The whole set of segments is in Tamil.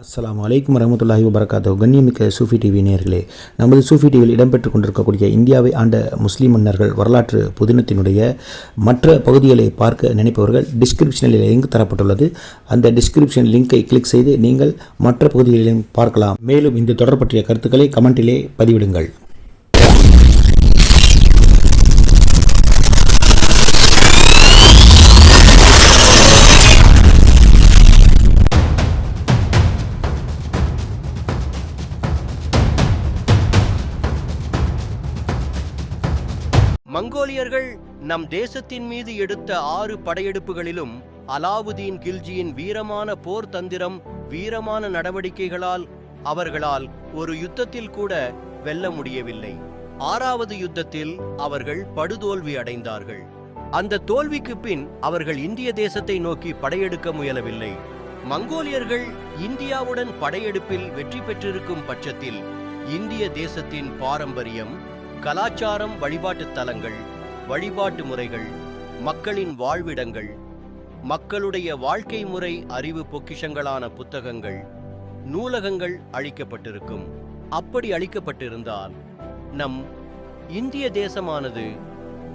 அஸ்லாம் அலைக்கும் வரமத்துல்லாஹி வபரகாத்தோ கண்ணியமிக்க சூஃபி டிவி நேர்களே நமது சூஃபி டிவியில் இடம்பெற்று கொண்டிருக்கக்கூடிய இந்தியாவை ஆண்ட முஸ்லீம் மன்னர்கள் வரலாற்று புதினத்தினுடைய மற்ற பகுதிகளை பார்க்க நினைப்பவர்கள் டிஸ்கிரிப்ஷனில் லிங்க் தரப்பட்டுள்ளது. அந்த டிஸ்கிரிப்ஷன் லிங்கை கிளிக் செய்து நீங்கள் மற்ற பகுதிகளிலும் பார்க்கலாம். மேலும் இந்த தொடர் பற்றிய கருத்துக்களை கமெண்டிலே பதிவிடுங்கள். மங்கோலியர்கள் நம் தேசத்தின் மீது எடுத்த ஆறு படையெடுப்புகளிலும் அலாவுதீன் கில்ஜியின் வீரமான போர் தந்திரம் வீரமான நடவடிக்கைகளால் அவர்களால் ஒரு யுத்தத்தில் கூட வெல்ல முடியவில்லை. ஆறாவது யுத்தத்தில் அவர்கள் படுதோல்வி அடைந்தார்கள். அந்த தோல்விக்கு பின் அவர்கள் இந்திய தேசத்தை நோக்கி படையெடுக்க முயலவில்லை. மங்கோலியர்கள் இந்தியாவுடன் படையெடுப்பில் வெற்றி பெற்றிருக்கும் பட்சத்தில் இந்திய தேசத்தின் பாரம்பரியம் கலாச்சாரம் வழிபாட்டுத் தலங்கள் வழிபாட்டு முறைகள் மக்களின் வாழ்விடங்கள் மக்களுடைய வாழ்க்கை முறை அறிவு பொக்கிஷங்களான புத்தகங்கள் நூலகங்கள் அழிக்கப்பட்டிருக்கும் அப்படி அழிக்கப்பட்டிருந்தால் நம் இந்திய தேசமானது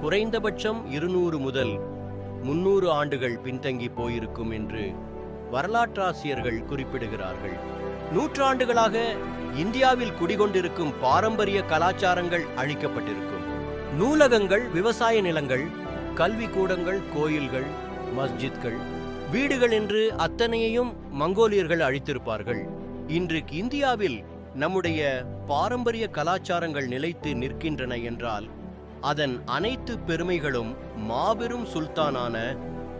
குறைந்தபட்சம் இருநூறு முதல் முன்னூறு ஆண்டுகள் பின்தங்கி போயிருக்கும் என்று வரலாற்றாசிரியர்கள் குறிப்பிடுகிறார்கள். நூற்றாண்டுகளாக இந்தியாவில் குடிகொண்டிருக்கும் பாரம்பரிய கலாச்சாரங்கள் அழிக்கப்பட்டிருக்கும். நூலகங்கள் விவசாய நிலங்கள் கல்வி கூடங்கள் கோயில்கள் மஸ்ஜித்கள் வீடுகள் என்று அத்தனையையும் மங்கோலியர்கள் அழித்திருப்பார்கள். இன்றைக்கு இந்தியாவில் நம்முடைய பாரம்பரிய கலாச்சாரங்கள் நிலைத்து நிற்கின்றன என்றால் அதன் அனைத்து பெருமைகளும் மாபெரும் சுல்தானான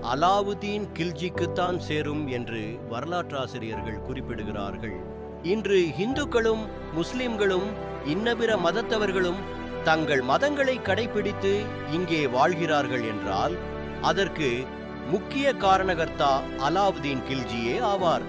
அலாவுதீன் கில்ஜிக்குத்தான் சேரும் என்று வரலாற்றாசிரியர்கள் குறிப்பிடுகிறார்கள். இன்று இந்துக்களும் முஸ்லிம்களும் இன்னபிற மதத்தவர்களும் தங்கள் மதங்களை கடைபிடித்து இங்கே வாழ்கிறார்கள் என்றால் அதற்கு முக்கிய காரணகர்த்தா அலாவுதீன் கில்ஜியே ஆவார்.